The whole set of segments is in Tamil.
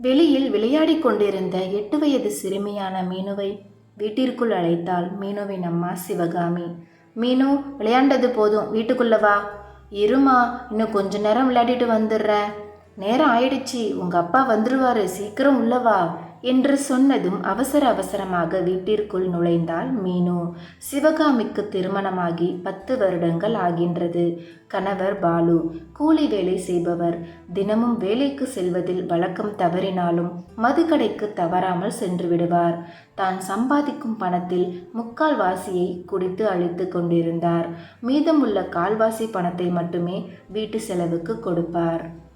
வெளியில் விளையாடிக் கொண்டிருந்த எட்டு வயது சிறுமியான மீனுவை வீட்டிற்குள் அழைத்தாள். மீனுவின் அம்மா சிவகாமி. மீனு விளையாண்டது போதும். வீட்டுக்குள்ள வா. இருமா இன்னும் கொஞ்ச நேரம் விளையாடிட்டு வந்துடுறேன். நேரம் ஆயிடுச்சு. உங்கள் அப்பா வந்துருவாரு. சீக்கிரம் உள்ளவா என்று சொன்னதும் அவசர அவசரமாக வீட்டிற்குள் நுழைந்தாள் மீனு. சிவகாமிக்கு திருமணமாகி பத்து வருடங்கள் ஆகின்றது. கணவர் பாலு. கூலி வேலை செய்பவர். தினமும் வேலைக்கு செல்வதில் வழக்கம் தவறினாலும் மதுக்கடைக்கு தவறாமல் சென்று விடுவார். தான் சம்பாதிக்கும் பணத்தில் முக்கால் வாசியை குடித்து அழித்து கொண்டிருந்தார். மீதமுள்ள கால்வாசி பணத்தை மட்டுமே வீட்டு செலவுக்கு கொடுப்பார்.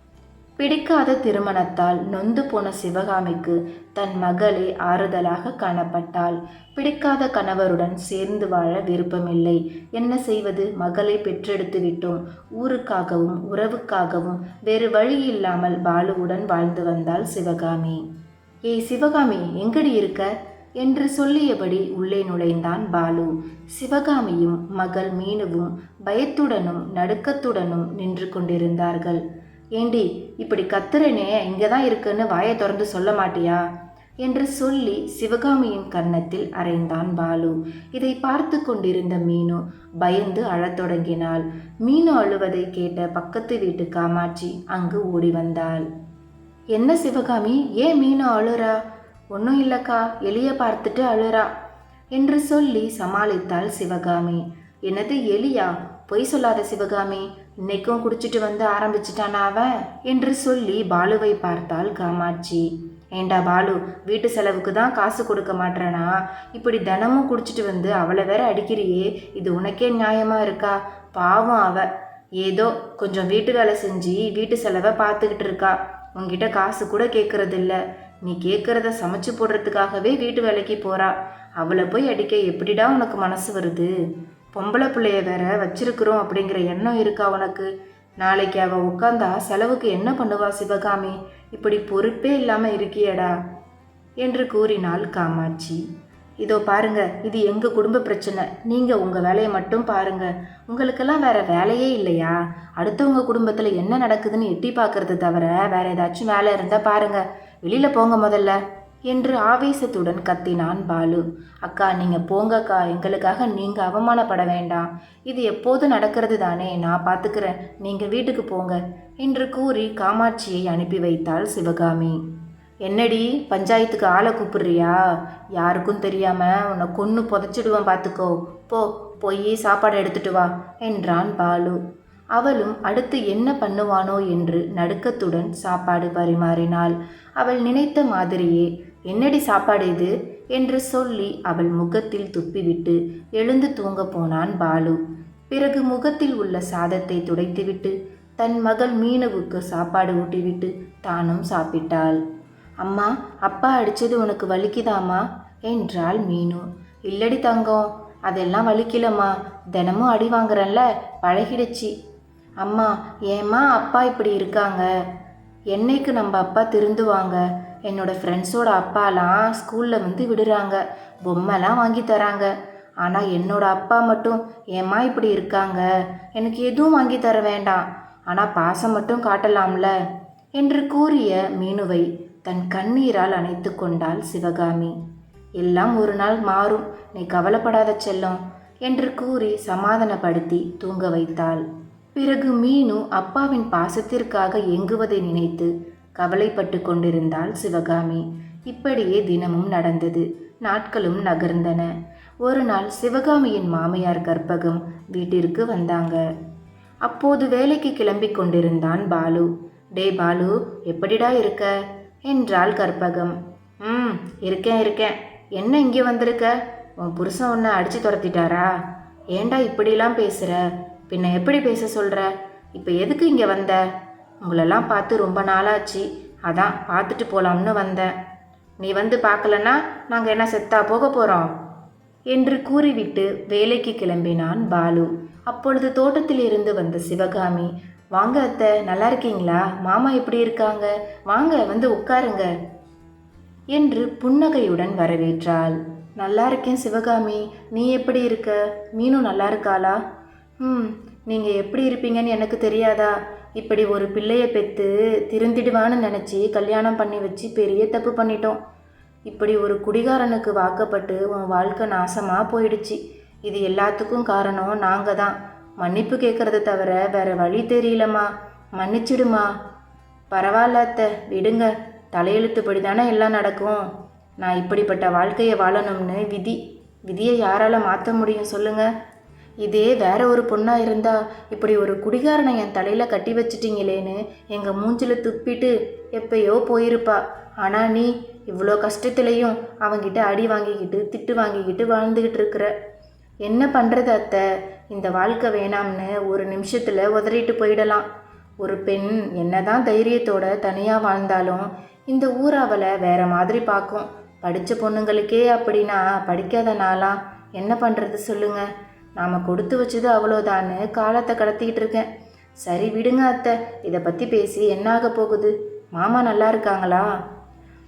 பிடிக்காத திருமணத்தால் நொந்து போன சிவகாமிக்கு தன் மகளே ஆறுதலாக காணப்பட்டாள். பிடிக்காத கணவருடன் சேர்ந்து வாழ விருப்பமில்லை. என்ன செய்வது? மகளை பெற்றெடுத்து விட்டோம். ஊருக்காகவும் உறவுக்காகவும் வேறு வழி இல்லாமல் பாலுவுடன் வாழ்ந்து வந்தாள் சிவகாமி. ஏய் சிவகாமி எங்கடி இருக்க? என்று சொல்லியபடி உள்ளே நுழைந்தான் பாலு. சிவகாமியும் மகள் மீனுவும் பயத்துடனும் நடுக்கத்துடனும் நின்று கொண்டிருந்தார்கள். ஏண்டி இப்படி கத்துறனே இங்கே தான் இருக்குன்னு வாயை திறந்து சொல்ல மாட்டியா? என்று சொல்லி சிவகாமியின் கன்னத்தில் அறைந்தான் பாலு. இதை பார்த்து கொண்டிருந்த மீனு பயந்து அழத் தொடங்கினாள். மீனு அழுவதை கேட்ட பக்கத்து வீட்டு காமாட்சி அங்கு ஓடி வந்தாள். என்ன சிவகாமி ஏன் மீனு அழுறா? ஒன்றும் இல்லக்கா எலிய பார்த்துட்டு அழுறா? என்று சொல்லி சமாளித்தாள் சிவகாமி. என்னது எலியா? பொய் சொல்லாத சிவகாமி இன்னைக்கும் குடிச்சிட்டு வந்து ஆரம்பிச்சிட்டானா அவன்? என்று சொல்லி பாலுவை பார்த்தாள் காமாட்சி. ஏண்டா பாலு வீட்டு செலவுக்கு தான் காசு கொடுக்க மாட்டேனா இப்படி தினமும் குடிச்சிட்டு வந்து அவளை வேற அடிக்கிறியே இது உனக்கே நியாயமா இருக்கா? பாவம் அவ. ஏதோ கொஞ்சம் வீட்டு வேலை செஞ்சு வீட்டு செலவை பார்த்துக்கிட்டு இருக்கா. உன்கிட்ட காசு கூட கேட்கறதில்ல நீ கேட்கறத சமைச்சு போடுறதுக்காகவே வீட்டு வேலைக்கு போறா. அவளை போய் அடிக்க எப்படிடா உனக்கு மனசு வருது? பொம்பளை பிள்ளைய வேற வச்சிருக்கிறோம் அப்படிங்கிற எண்ணம் இருக்கா உனக்கு? நாளைக்கு அவ உட்காந்தா செலவுக்கு என்ன பண்ணுவா சிவகாமி? இப்படி பொறுப்பே இல்லாம இருக்கியேடா என்று கூறினாள் காமாட்சி. இதோ பாருங்க இது எங்க குடும்ப பிரச்சனை. நீங்க உங்க வேலையை மட்டும் பாருங்க. உங்களுக்கெல்லாம் வேற வேலையே இல்லையா? அடுத்தவங்க குடும்பத்துல என்ன நடக்குதுன்னு எட்டி பார்க்கறது தவிர வேற ஏதாச்சும் வேலை இருந்தா பாருங்க. வெளியில போங்க முதல்ல. என்று ஆவேசத்துடன் கத்தினான் பாலு. அக்கா நீங்க போங்கக்கா எங்களுக்காக நீங்க அவமானப்பட வேண்டாம். இது எப்போது நடக்கிறது தானே? நான் பார்த்துக்கிறேன் நீங்க வீட்டுக்கு போங்க என்று கூறி காமாட்சியை அனுப்பி வைத்தாள் சிவகாமி. என்னடி பஞ்சாயத்துக்கு ஆளை கூப்பிடுறியா? யாருக்கும் தெரியாம உன்னை கொன்று புதைச்சிடுவேன் பார்த்துக்கோ போ போய் சாப்பாடு எடுத்துட்டு வா என்றான் பாலு. அவளும் அடுத்து என்ன பண்ணுவானோ? என்று நடுக்கத்துடன் சாப்பாடு பரிமாறினாள். அவள் நினைத்த மாதிரியே என்னடி சாப்பாடு இது? என்று சொல்லி அவள் முகத்தில் துப்பிவிட்டு எழுந்து தூங்க போனான் பாலு. பிறகு முகத்தில் உள்ள சாதத்தை துடைத்துவிட்டு தன் மகள் மீனவுக்கு சாப்பாடு ஊட்டிவிட்டு தானும் சாப்பிட்டாள். அம்மா அப்பா அடிச்சது உனக்கு வலிக்குதாம்மா? என்றாள் மீனு. இல்லடி தங்கம் அதெல்லாம் வலிக்கலம்மா. தினமும் அடி வாங்குறேன்ல பழகிடுச்சு. அம்மா ஏம்மா அப்பா இப்படி இருக்காங்க? என்னைக்கு நம்ம அப்பா திருந்துவாங்க? என்னோட ஃப்ரெண்ட்ஸோட அப்பாலாம் ஸ்கூலில் வந்து விடுறாங்க. பொம்மைலாம் வாங்கி தராங்க. ஆனால் என்னோட அப்பா மட்டும் ஏம்மா இப்படி இருக்காங்க? எனக்கு எதுவும் வாங்கி தர வேண்டாம். ஆனால் பாசம் மட்டும் காட்டலாம்ல? என்று கூறிய மீனுவை தன் கண்ணீரால் அணைத்து கொண்டாள் சிவகாமி. எல்லாம் ஒரு நாள் மாறும். நீ கவலைப்படாத செல்லம் என்று கூறி சமாதானப்படுத்தி தூங்க வைத்தாள். பிறகு மீனு அப்பாவின் பாசத்திற்காக எங்குவதை நினைத்து கவலைப்பட்டு கொண்டிருந்தாள் சிவகாமி. இப்படியே தினமும் நடந்தது. நாட்களும் நகர்ந்தன. ஒரு நாள் சிவகாமியின் மாமியார் கற்பகம் வீட்டிற்கு வந்தாங்க. அப்போது வேலைக்கு கிளம்பி கொண்டிருந்தான் பாலு. டே பாலு எப்படிடா இருக்க? என்றாள் கற்பகம். ம் இருக்கேன் இருக்கேன். என்ன இங்கே வந்திருக்க? உன் புருஷன் உன்னை அடிச்சு துரத்திட்டாரா? ஏன்டா இப்படிலாம் பேசுற? பின்ன எப்படி பேச சொல்ற? இப்போ எதுக்கு இங்கே வந்த? உங்களெல்லாம் பார்த்து ரொம்ப நாளாச்சு. அதான் பார்த்துட்டு போலாம்னு வந்தேன். நீ வந்து பார்க்கலன்னா நாங்கள் என்ன செத்தா போக போகிறோம் என்று கூறிவிட்டு வேலைக்கு கிளம்பினான் பாலு. அப்பொழுது தோட்டத்தில் இருந்து வந்த சிவகாமி வாங்க அத்தை நல்லா இருக்கீங்களா? மாமா எப்படி இருக்காங்க? வாங்க வந்து உட்காருங்க. என்று புன்னகையுடன் வரவேற்றாள். நல்லா இருக்கேன் சிவகாமி. நீ எப்படி இருக்க? மீனும் நல்லா இருக்காளா? ம் நீங்கள் எப்படி இருப்பீங்கன்னு எனக்கு தெரியாதா? இப்படி ஒரு பிள்ளையை பெற்று திருந்திடுவான்னு நினச்சி கல்யாணம் பண்ணி வச்சு பெரிய தப்பு பண்ணிட்டோம். இப்படி ஒரு குடிகாரனுக்கு வாக்கப்பட்டு உன் வாழ்க்கை நாசமாக போயிடுச்சு. இது எல்லாத்துக்கும் காரணம் நாங்கள் தான். மன்னிப்பு கேட்குறத தவிர வேற வழி தெரியலம்மா. மன்னிச்சிடுமா? பரவாயில்ல அத்தை விடுங்க. தலையெழுத்துப்படி தானே எல்லாம் நடக்கும். நான் இப்படிப்பட்ட வாழ்க்கையை வாழணும்னு விதி விதியை யாரால் மாற்ற முடியும் சொல்லுங்கள் இதே வேற ஒரு பொண்ணா இருந்தா இப்படி ஒரு குடிகாரனை என் தலையில கட்டி வச்சிட்டீங்களேன்னு எங்க மூஞ்சில துப்பிட்டு எப்பயோ போயிருப்பா. ஆனா நீ இவ்வளோ கஷ்டத்துலையும் அவங்கிட்ட அடி வாங்கிக்கிட்டு திட்டு வாங்கிக்கிட்டு வாழ்ந்துக்கிட்டு இருக்கிற. என்ன பண்ணுறது அத்தை? இந்த வாழ்க்கை வேணாம்னு ஒரு நிமிஷத்தில் உதறிட்டு போயிடலாம். ஒரு பெண் என்னதான் தைரியத்தோட தனியாக வாழ்ந்தாலும் இந்த ஊர் அவளை வேற மாதிரி பார்க்கும். படித்த பொண்ணுங்களுக்கே அப்படின்னா படிக்காத நாளா? என்ன பண்ணுறது சொல்லுங்கள் நாம் கொடுத்து வச்சது அவ்வளோதான்னு காலத்தை கடத்திக்கிட்டு இருக்கேன். சரி விடுங்க அத்தை. இதை பற்றி பேசி என்ன ஆக போகுது? மாமா நல்லா இருக்காங்களா?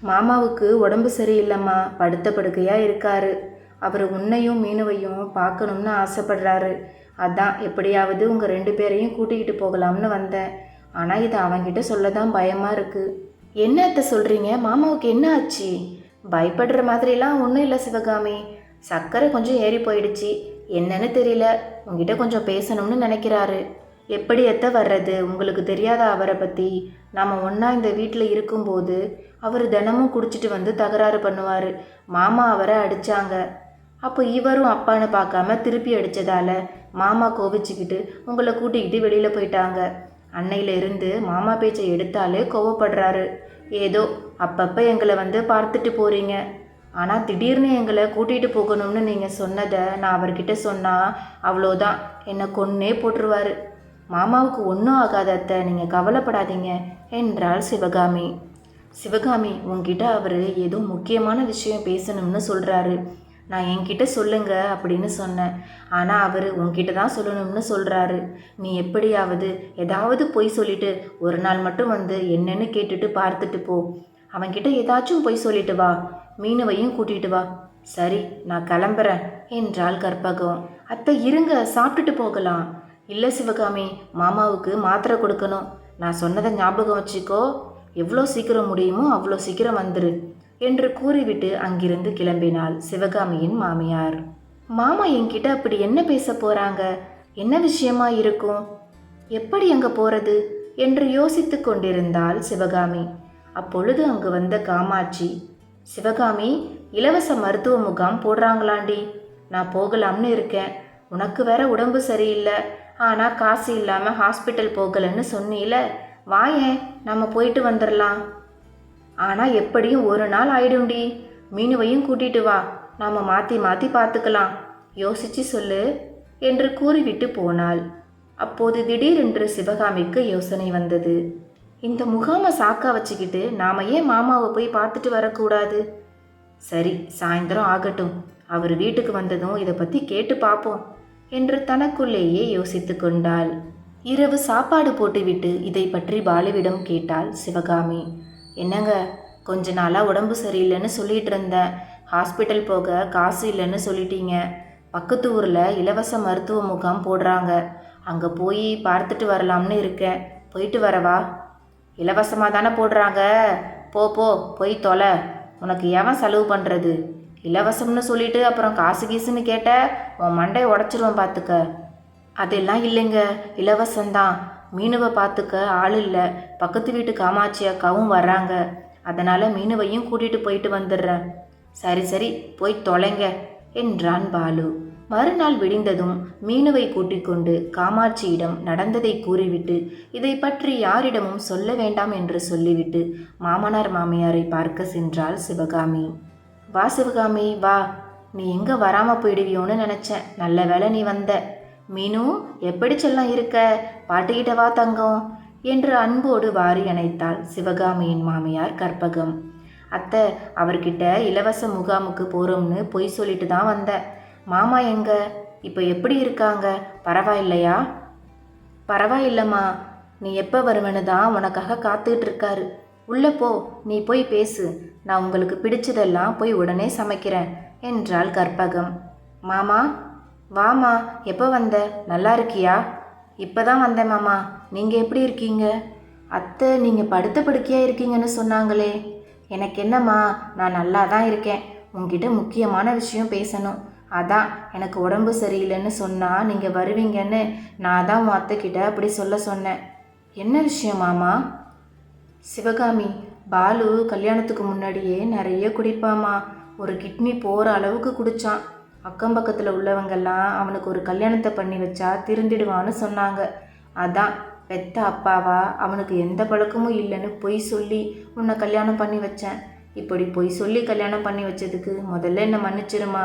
மாமாவுக்கு உடம்பு சரியில்லைம்மா. படுத்த படுக்கையாக இருக்காரு. அவர் உன்னையும் மீனுவையும் பார்க்கணும்னு ஆசைப்படுறாரு. அதான் எப்படியாவது உங்கள் ரெண்டு பேரையும் கூட்டிக்கிட்டு போகலாம்னு வந்தேன். ஆனால் இதை அவன்கிட்ட சொல்ல தான் பயமாக இருக்குது என்ன அத்தை சொல்கிறீங்க மாமாவுக்கு என்ன ஆச்சு? பயப்படுற மாதிரிலாம் ஒன்றும் இல்லை சிவகாமி. சர்க்கரை கொஞ்சம் ஏறி போயிடுச்சு. என்னன்னு தெரியல. உங்ககிட்ட கொஞ்சம் பேசணும்னு நினைக்கிறாரு. எப்படி எத்த வர்றது? உங்களுக்கு தெரியாத அவரை பற்றி நாம் ஒன்றா இந்த வீட்டில் இருக்கும்போது அவர் தினமும் குடிச்சிட்டு வந்து தகராறு பண்ணுவார். மாமா அவரை அடித்தாங்க அப்போ இவரும் அப்பான்னு பார்க்காம திருப்பி அடித்ததால மாமா கோவிச்சுக்கிட்டு உங்களை கூட்டிக்கிட்டு வெளியில் போயிட்டாங்க. அன்னையில இருந்து மாமா பேச்சை எடுத்தாலே கோவப்படுறாரு. ஏதோ அப்பப்போ எங்களை வந்து பார்த்துட்டு போகிறீங்க ஆனால் திடீர்னு எங்களை கூட்டிகிட்டு போகணும்னு நீங்கள் சொன்னதை நான் அவர்கிட்ட சொன்னால் அவ்வளோதான் என்னை கொன்னே போட்டுருவாரு. மாமாவுக்கு ஒன்றும் ஆகாத அத்தை நீங்கள் கவலைப்படாதீங்க என்றாள் சிவகாமி. சிவகாமி உங்ககிட்ட அவர் ஏதோ முக்கியமான விஷயம் பேசணும்னு சொல்கிறாரு நான் என்கிட்ட சொல்லுங்க அப்படின்னு சொன்னேன். ஆனால் அவர் உன்கிட்ட தான் சொல்லணும்னு சொல்கிறாரு நீ எப்படியாவது ஏதாவது பொய் சொல்லிட்டு ஒரு நாள் மட்டும் வந்து என்னன்னு கேட்டுட்டு பார்த்துட்டு போ. அவன்கிட்ட ஏதாச்சும் பொய் சொல்லிட்டு வா. மீனவையும் கூட்டிட்டு வா. சரி நான் கிளம்புறேன் என்றாள் கற்பகம். அத்தை இருங்க சாப்பிட்டுட்டு போகலாம். இல்லை சிவகாமி மாமாவுக்கு மாத்திரை கொடுக்கணும். நான் சொன்னதை ஞாபகம் வச்சுக்கோ. எவ்வளோ சீக்கிரம் முடியுமோ அவ்வளோ சீக்கிரம் வந்துரு என்று கூறிவிட்டு அங்கிருந்து கிளம்பினாள் சிவகாமியின் மாமியார். மாமா என்கிட்ட அப்படி என்ன பேச போறாங்க? என்ன விஷயமா இருக்கும்? எப்படி அங்க போறது? என்று யோசித்து கொண்டிருந்தாள் சிவகாமி. அப்பொழுது அங்கு வந்த காமாட்சி சிவகாமி இலவச மருத்துவ முகாம் போடுறாங்களாண்டி. நான் போகலாம்னு இருக்கேன். உனக்கு வேற உடம்பு சரியில்லை. ஆனால் காசு இல்லாமல் ஹாஸ்பிட்டல் போகலன்னு சொன்னீல. வாயேன் நம்ம போயிட்டு வந்துடலாம் ஆனால் எப்படியும் ஒரு நாள் ஆயிடும்டி. மீனுவையும் கூட்டிட்டு வா. நாம் மாற்றி மாற்றி பார்த்துக்கலாம் யோசிச்சு சொல்லு என்று கூறிவிட்டு போனாள். அப்போது திடீரென்று சிவகாமிக்கு யோசனை வந்தது. இந்த முகாமை சாக்கா வச்சுக்கிட்டு நாம ஏன் மாமாவை போய் பார்த்துட்டு வரக்கூடாது? சரி சாயந்தரம் ஆகட்டும். அவர் வீட்டுக்கு வந்ததும் இதை பற்றி கேட்டு பார்ப்போம் என்று தனக்குள்ளேயே யோசித்து கொண்டாள். இரவு சாப்பாடு போட்டுவிட்டு இதை பற்றி பாலுவிடம் கேட்டாள் சிவகாமி. என்னங்க கொஞ்ச நாளாக உடம்பு சரியில்லைன்னு சொல்லிட்டு இருந்தேன் ஹாஸ்பிட்டல் போக காசு இல்லைன்னு சொல்லிட்டீங்க. பக்கத்து ஊரில் இலவச மருத்துவ முகாம் போடுறாங்க. அங்கே போய் பார்த்துட்டு வரலாம்னு இருக்கேன். போயிட்டு வரவா? இலவசமாக தானே போடுறாங்க. போ போ போய் தொலை. உனக்கு எவன் செலவு பண்ணுறது இலவசம்னு சொல்லிட்டு அப்புறம் காசு கீசுன்னு கேட்ட உன் மண்டையை உடச்சிருவேன் பார்த்துக்க அதெல்லாம் இல்லைங்க. இலவசம்தான். மீனுவை பார்த்துக்க ஆள் இல்லை. பக்கத்து வீட்டு காமாட்சி அக்காவும் வர்றாங்க. அதனால் மீனுவையும் கூட்டிகிட்டு போயிட்டு வந்துடுறேன். சரி சரி போய் தொலைங்க என்றான் பாலு. மறுநாள் விடிந்ததும் மீனுவை கூட்டிக் கொண்டு காமாட்சியிடம் நடந்ததை கூறிவிட்டு இதை பற்றி யாரிடமும் சொல்ல வேண்டாம் என்று சொல்லிவிட்டு மாமனார் மாமியாரை பார்க்க சென்றாள் சிவகாமி. வா சிவகாமி வா. நீ எங்க வராம போயிடுவியோன்னு நினைச்சேன். நல்ல வேளை நீ வந்த. மீனு எப்படி செல்லம் இருக்க? பாட்டுக்கிட்ட வா தங்கம் என்று அன்போடு வாரி அணைத்தாள் சிவகாமியின் மாமியார் கற்பகம். அத்தை அவர்கிட்ட இலவச முகாமுக்கு போகிறோம்னு பொய் சொல்லிட்டு தான் வந்தேன். மாமா எங்க? இப்போ எப்படி இருக்காங்க? பரவாயில்லையா? பரவாயில்லம்மா. நீ எப்போ வருவனு தான் உனக்காக காத்துக்கிட்டு இருக்காரு. உள்ளே போ நீ போய் பேசு. நான் உங்களுக்கு பிடிச்சதெல்லாம் போய் உடனே சமைக்கிறேன் என்றாள் கற்பகம். மாமா? வாமா எப்போ வந்த? நல்லா இருக்கியா? இப்போ தான் வந்தேன் மாமா. நீங்கள் எப்படி இருக்கீங்க? அத்தை நீங்கள் படுத்த படுக்கையாக இருக்கீங்கன்னு சொன்னாங்களே. எனக்கு என்னம்மா நான் நல்லா தான் இருக்கேன். உங்ககிட்ட முக்கியமான விஷயம் பேசணும். அதான் எனக்கு உடம்பு சரியில்லைன்னு சொன்னால் நீங்கள் வருவீங்கன்னு நான் தான் உன் அத்தைக்கிட்ட அப்படி சொல்ல சொன்னேன். என்ன விஷயம் மாமா? சிவகாமி பாலு கல்யாணத்துக்கு முன்னாடியே நிறைய குடிப்பாமா? ஒரு கிட்னி போகிற அளவுக்கு குடித்தான் அக்கம் பக்கத்தில் உள்ளவங்கெல்லாம் அவனுக்கு ஒரு கல்யாணத்தை பண்ணி வச்சா திருந்திடுவான்னு சொன்னாங்க. அதான் பெத்த அப்பாவா அவனுக்கு எந்த பழக்கமும் இல்லைன்னு பொய் சொல்லி உன்னை கல்யாணம் பண்ணி வச்சேன். இப்படி பொய் சொல்லி கல்யாணம் பண்ணி வச்சதுக்கு முதல்ல என்னை மன்னிச்சிருமா?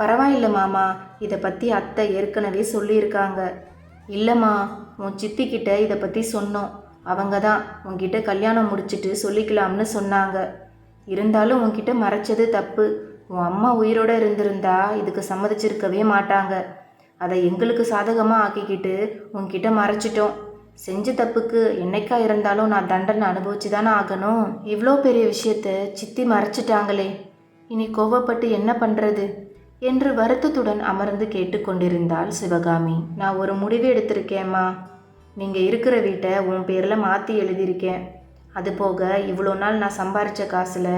பரவாயில்ல மாமா இதை பற்றி அத்தை ஏற்கனவே சொல்லியிருக்காங்க. இல்லைம்மா உன் சித்திக்கிட்ட இதை பற்றி சொன்னோம். அவங்க தான் உன்கிட்ட கல்யாணம் முடிச்சிட்டு சொல்லிக்கலாம்னு சொன்னாங்க. இருந்தாலும் உன்கிட்ட மறைச்சது தப்பு. உன் அம்மா உயிரோடு இருந்திருந்தா இதுக்கு சம்மதிச்சிருக்கவே மாட்டாங்க. அதை எங்களுக்கு சாதகமாக ஆக்கிக்கிட்டு உன்கிட்ட மறைச்சிட்டோம். செஞ்ச தப்புக்கு என்னைக்கா இருந்தாலும் நான் தண்டனை அனுபவிச்சு தானே ஆகணும். இவ்வளோ பெரிய விஷயத்த சித்தி மறைச்சிட்டாங்களே. இனி கோவப்பட்டு என்ன பண்ணுறது என்று வருத்தத்துடன் அமர்ந்து கேட்டுக்கொண்டிருந்தாள் சிவகாமி. நான் ஒரு முடிவு எடுத்திருக்கேம்மா நீங்கள் இருக்கிற வீட்டை உன் பேரில் மாற்றி எழுதியிருக்கேன். அது போக இவ்வளோ நாள் நான் சம்பாரித்த காசில்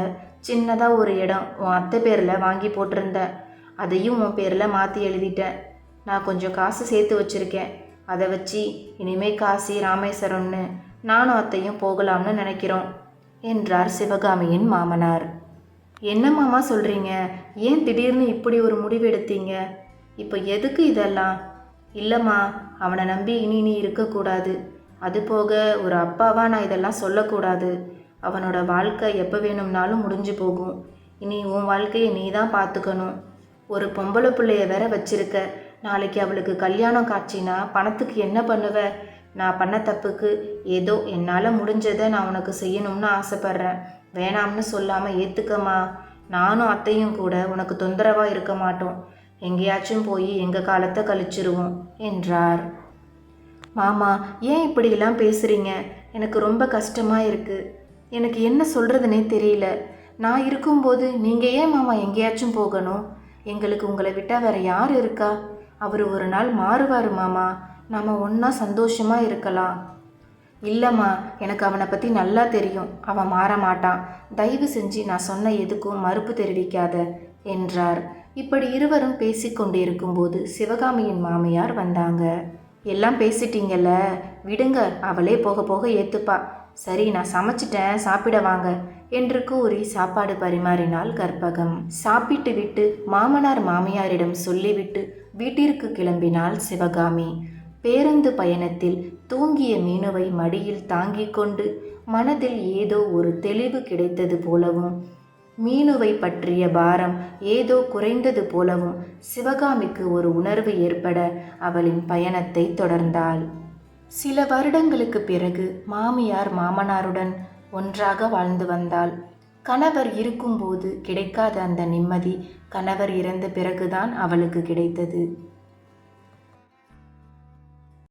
சின்னதாக ஒரு இடம் உன் அத்தை பேரில் வாங்கி போட்டிருந்தேன். அதையும் உன் பேரில் மாற்றி எழுதிட்டேன். நான் கொஞ்சம் காசு சேர்த்து வச்சுருக்கேன். அதை வச்சு இனிமே காசி ராமேஸ்வரம்னு நானும் அத்தையும் போகலாம்னு நினைக்கிறோம் என்றார் சிவகாமியின் மாமனார். என்ன மாமா சொல்கிறீங்க ஏன் திடீர்னு இப்படி ஒரு முடிவு எடுத்தீங்க? இப்போ எதுக்கு இதெல்லாம்? இல்லைம்மா அவனை நம்பி இனி நீ இருக்கக்கூடாது. அது போக ஒரு அப்பாவாக நான் இதெல்லாம் சொல்லக்கூடாது. அவனோட வாழ்க்கை எப்போ வேணும்னாலும் முடிஞ்சு போகும். இனி உன் வாழ்க்கையை நீ தான் பார்த்துக்கணும். ஒரு பொம்பளை பிள்ளைய வேற வச்சிருக்க. நாளைக்கு அவளுக்கு கல்யாணம் காட்சினா பணத்துக்கு என்ன பண்ணுவ? நான் பண்ண தப்புக்கு ஏதோ என்னால் முடிஞ்சதை நான் உனக்கு செய்யணும்னு ஆசைப்பட்றேன். வேணாம்னு சொல்லாமல் ஏற்றுக்கம்மா நானும் அத்தையும் கூட உனக்கு தொந்தரவாக இருக்க மாட்டோம். எங்கேயாச்சும் போய் எங்கள் காலத்தை கழிச்சிருவோம் என்றார். மாமா ஏன் இப்படியெல்லாம் பேசுகிறீங்க எனக்கு ரொம்ப கஷ்டமாக இருக்குது எனக்கு என்ன சொல்கிறதுனே தெரியல. நான் இருக்கும்போது நீங்கள் ஏன் மாமா எங்கேயாச்சும் போகணும்? எங்களுக்கு உங்களை விட்டால் வேறு யார் இருக்கா? அவர் ஒரு நாள் மாறுவார் மாமா. நாம் ஒன்றா சந்தோஷமாக இருக்கலாம். இல்லைம்மா எனக்கு அவனை பற்றி நல்லா தெரியும். அவன் மாற மாட்டான். தயவு செஞ்சு நான் சொன்ன எதுக்கும் மறுப்பு தெரிவிக்காத என்றார். இப்படி இருவரும் பேசிக்கொண்டிருக்கும்போது சிவகாமியின் மாமியார் வந்தாங்க. எல்லாம் பேசிட்டீங்கல்ல? விடுங்க அவளே போக போக ஏத்துப்பா. சரி நான் சமைச்சிட்டேன் சாப்பிட வாங்க என்று கூறி சாப்பாடு பரிமாறினாள் கற்பகம். சாப்பிட்டு விட்டு மாமனார் மாமியாரிடம் சொல்லிவிட்டு வீட்டிற்கு கிளம்பினாள் சிவகாமி. பேருந்து பயணத்தில் தூங்கிய மீனுவை மடியில் தாங்கிக் கொண்டு மனதில் ஏதோ ஒரு தெளிவு கிடைத்தது போலவும் மீனுவை பற்றிய பாரம் ஏதோ குறைந்தது போலவும் சிவகாமிக்கு ஒரு உணர்வு ஏற்பட அவளின் பயணத்தை தொடர்ந்தாள். சில வருடங்களுக்கு பிறகு மாமியார் மாமனாருடன் ஒன்றாக வாழ்ந்து வந்தாள். கணவர் இருக்கும்போது கிடைக்காத அந்த நிம்மதி கணவர் இறந்த பிறகுதான் அவளுக்கு கிடைத்தது.